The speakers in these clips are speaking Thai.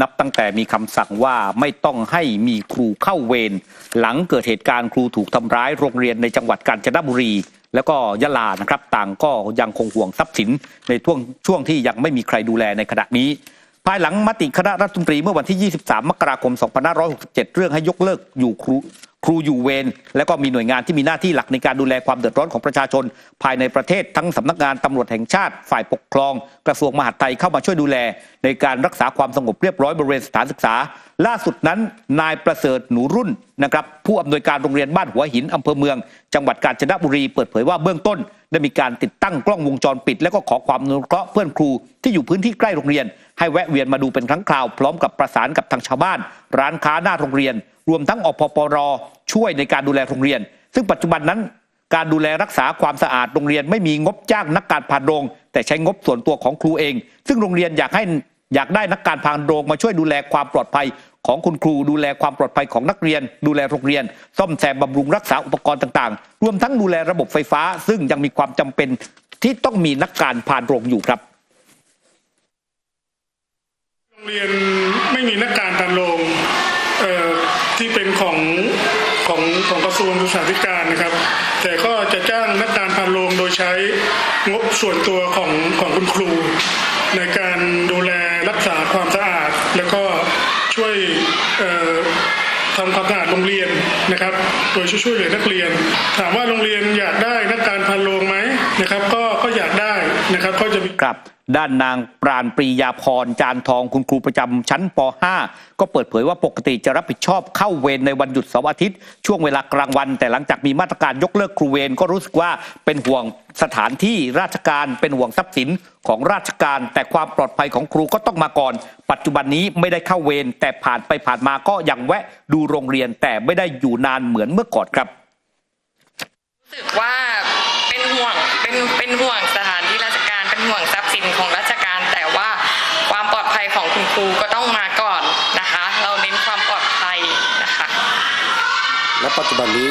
นับตั้งแต่มีคำสั่งว่าไม่ต้องให้มีครูเข้าเวรหลังเกิดเหตุการณ์ครูถูกทำร้ายโรงเรียนในจังหวัดกาญจนบุรี แล้วก็ยะลานะครับ ต่างก็ยังคงห่วงทรัพย์สินในช่วงช่วงที่ยังไม่มีใครดูแลในขณะนี้ ภายหลังมติคณะรัฐมนตรีเมื่อวันที่ 23 มกราคม 2567 เรื่องให้ยกเลิกอยู่ครู ครูอยู่เวรและก็มีหน่วยงานที่มีหน้าที่หลักในการดูแลความเดือดร้อนของประชาชน ภายในประเทศทั้งสำนักงานตำรวจแห่งชาติ ฝ่ายปกครอง กระทรวงมหาดไทยเข้ามาช่วยดูแล ในการรักษาความสงบเรียบร้อยบริเวณสถานศึกษา ล่าสุดนั้นนายประเสริฐหนูรุ่นนะครับผู้อำนวยการโรงเรียนบ้านหัวหินอำเภอเมือง จังหวัดกาญจนบุรีเปิดเผยว่าเบื้องต้น ได้มีการติดตั้งกล้องวงจรปิด และก็ขอความอนุเคราะห์เพื่อนครูที่อยู่พื้นที่ใกล้โรงเรียน ให้แวะเวียนมาดูเป็นครั้งคราว พร้อมกับประสานกับทางชาวบ้าน ร้านค้าหน้าโรงเรียน รวมทั้งอพปรช่วยในการดูแลโรงเรียน ซึ่งปัจจุบันนั้นการดูแลรักษาความสะอาดโรงเรียนไม่มีงบจ้างนักการพานโรง แต่ใช้งบส่วนตัวของครูเอง ซึ่งโรงเรียนอยากให้อยากได้นักการพานโรงมาช่วยดูแลความปลอดภัย ของคุณครูดูแลความปลอดภัยของนักเรียน ดูแลโรงเรียน ซ่อมแซมบำรุงรักษาอุปกรณ์ต่างๆ รวมทั้งดูแลระบบไฟฟ้า ซึ่งยังมีความจำเป็นที่ต้องมีนักการพานโรงอยู่ครับโรงเรียนไม่มีนักการพันโรงที่เป็นของของของกระทรวงศึกษาธิการนะครับ แต่ก็จะจ้างนักการพันโรงโดยใช้งบส่วนตัวของของคุณครู ในการดูแลรักษาความสะอาด แล้วก็ช่วยเอ่อ ทำความสะอาดโรงเรียนนะครับ โดยช่วยเหลือนักเรียน ถามว่าโรงเรียนอยากได้นักการพันโรงไหมนะครับ ก็ก็อยากได้นะครับก็จะมีครับ ด้านนางปราณปรียาพรจานทองคุณครูประจำชั้นป .5 ก็เปิดเผยว่าปกติจะรับผิดชอบเข้าเวรในวันหยุดเสาร์อาทิตย์ ช่วงเวลากลางวัน แต่หลังจากมีมาตรการยกเลิกครูเวรก็รู้สึกว่าเป็นห่วงสถานที่ราชการเป็นห่วงทรัพย์สินของราชการ แต่ความปลอดภัยของครูก็ต้องมาก่อน ปัจจุบันนี้ไม่ได้เข้าเวรแต่ผ่านไปผ่านมาก็ยังแวะดูโรงเรียนแต่ไม่ได้อยู่นานเหมือนเมื่อก่อนครับรู้สึกว่า รูก็ต้องมาก่อนนะคะ เราเน้นความปลอดภัยนะคะ และปัจจุบันนี้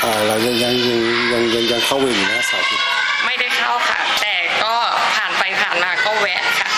เอ่อเรายังยังยังยังยังยังเข้าเวรอยู่นะเสาร์อาทิตย์ไม่ได้เข้าค่ะ แต่ก็ผ่านไปผ่านมาก็แวะค่ะ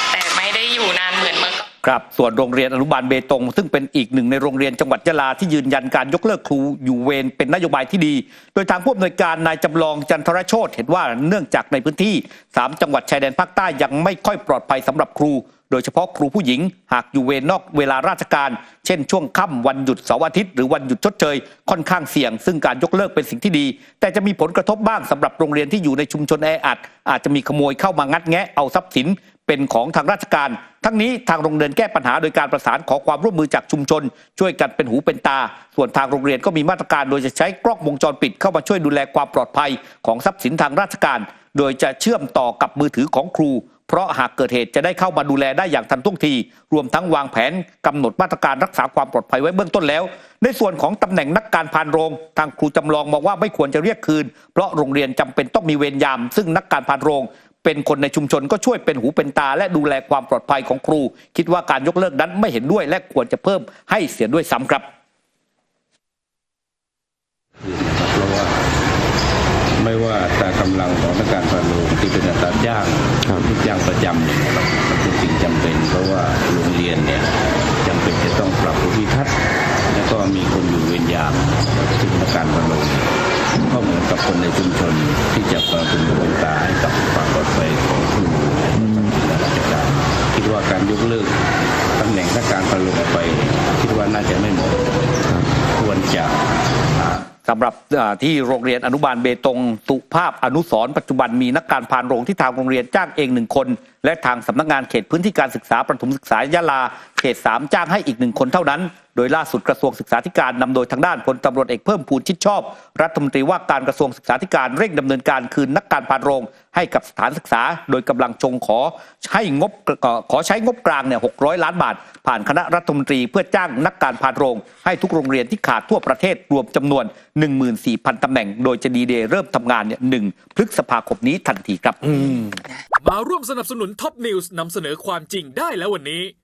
ครับส่วนโรงเรียนอนุบาลเบตง ซึ่งเป็นอีกหนึ่งในโรงเรียนจังหวัดยะลาที่ยืนยันการยกเลิกครูอยู่เวรเป็นนโยบายที่ดี โดยทางผู้อำนวยการนายจำลองจันทรโชตเห็นว่าเนื่องจากในพื้นที่ 3 จังหวัดชายแดนภาคใต้ยังไม่ค่อยปลอดภัยสำหรับครู โดยเฉพาะครูผู้หญิง หากอยู่เวรนอกเวลาราชการ เช่นช่วงค่ำวันหยุดเสาร์อาทิตย์หรือวันหยุดชดเชยค่อนข้างเสี่ยง ซึ่งการยกเลิกเป็นสิ่งที่ดี แต่จะมีผลกระทบบ้างสำหรับโรงเรียนที่อยู่ในชุมชนแออัดอาจจะมีขโมยเข้ามางัดแงะเอาทรัพย์สิน เป็นของทางราชการ ทั้งนี้ทางโรงเรียนแก้ปัญหาโดยการประสานขอความร่วมมือจากชุมชน ช่วยกันเป็นหูเป็นตา ส่วนทางโรงเรียนก็มีมาตรการโดยจะใช้กล้องวงจรปิดเข้ามาช่วยดูแลความปลอดภัยของทรัพย์สินทางราชการ โดยจะเชื่อมต่อกับมือถือของครู เพราะหากเกิดเหตุจะได้เข้ามาดูแลได้อย่างทันท่วงที รวมทั้งวางแผนกำหนดมาตรการรักษาความปลอดภัยไว้เบื้องต้นแล้ว ในส่วนของตำแหน่งนักการพานโรง ทางครูจำลองมองว่าไม่ควรจะเรียกคืน เพราะโรงเรียนจำเป็นต้องมีเวรยาม ซึ่งนักการพานโรง เป็นคนในชุมชนก็ช่วยเป็นหูเป็นตา และดูแลความปลอดภัยของครู คิดว่าการยกเลิกนั้นไม่เห็นด้วย และควรจะเพิ่มให้เสียด้วยซ้ำครับเพราะว่าไม่ว่าอัตรากำลังของนักการพาโรงที่เป็นอัตราจ้างที่จ้างประจำเนี่ยนะครับมันเป็นสิ่งจำเป็น เพราะว่าโรงเรียนเนี่ยจำเป็นจะต้องปรับภูมิทัศน์แล้วก็มีคนอยู่เวรยามซึ่งนักการพาโรงก็เหมือนกับคนในชุมชนที่จะมาเป็นหูเป็นตาให้กับความปของครูและราชการคิดว่าการยกเลิกตำแหน่งนักการพาโรงไป คิดว่าน่าจะไม่เหมาะควรจะสำหรับที่โรงเรียนอนุบาลเบตงสุภาพอนุสรปัจจุบันมีนักการพานโรงที่ทางโรงเรียนจ้างเองหนึ่งคน และทางสำนักงานเขตพื้นที่การศึกษาประถมศึกษายะลาเขต3จ้างให้อีกหนึ่งคนเท่านั้น โดยล่าสุดกระทรวงศึกษาธิการนำโดยทางด้านพลตำรวจเอกเพิ่มพูนชิดชอบ รัฐมนตรีว่าการกระทรวงศึกษาธิการเร่งดำเนินการคืนนักการพานโรง ให้กับสถานศึกษา โดยกำลังจงขอให้งบขอใช้งบกลางเนี่ย600ล้านบาท ผ่านคณะรัฐมนตรีเพื่อจ้างนักการพานโรง ให้ทุกโรงเรียนที่ขาดทั่วประเทศรวมจำนวน 14,000ตำแหน่ง โดยจะดีเดย์เริ่มทำงานเนี่ยหนึ่งพฤษภาคมนี้ทันทีครับมาร่วมสนับสนุนท็อปนิวส์นำเสนอความจริงได้แล้ววันนี้เ